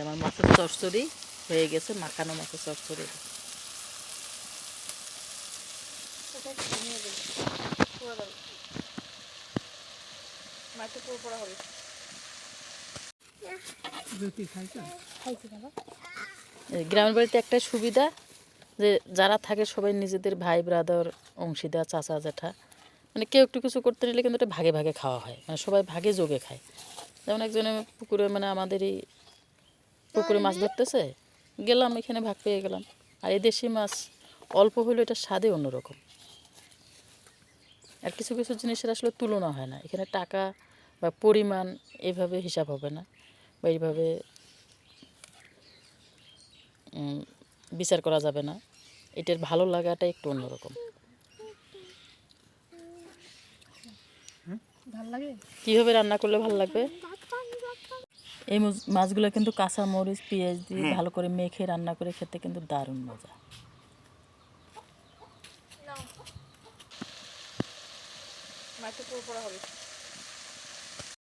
যে আমার মাছের চচ্চড়ি হয়ে গেছে, মাখানো মাছের চচ্চড়ি। গ্রামের বাড়িতে একটা সুবিধা, যে যারা থাকে সবাই নিজেদের ভাই, ব্রাদার, অংশীদার, চাচা, জেঠা মানে কেউ একটু কিছু করতে নিলে কিন্তু এটা ভাগে ভাগে খাওয়া হয়। মানে সবাই ভাগে যোগে খায়। যেমন একজনে পুকুরে মানে আমাদেরই পুকুরে মাছ ধরতেছে গেলাম এখানে ভাগ পেয়ে গেলাম। আর এই দেশি মাছ অল্প হলেও এটা স্বাদে অন্যরকম। আর কিছু কিছু জিনিসের আসলে তুলনা হয় না। এখানে টাকা বা পরিমাণ এভাবে হিসাব হবে না। বা এইভাবে বিচার করা যাবে না। এটার ভালো লাগাটা একটু অন্যরকম। ভালো লাগে? কীভাবে রান্না করলে ভালো লাগবে? এই মাছ- মাছগুলো কিন্তু কাঁচা মরিচ পেঁয়াজ দিয়ে ভালো করে মেখে রান্না করে খেতে কিন্তু দারুণ মজা। মাটি পুরো পড়া হবে।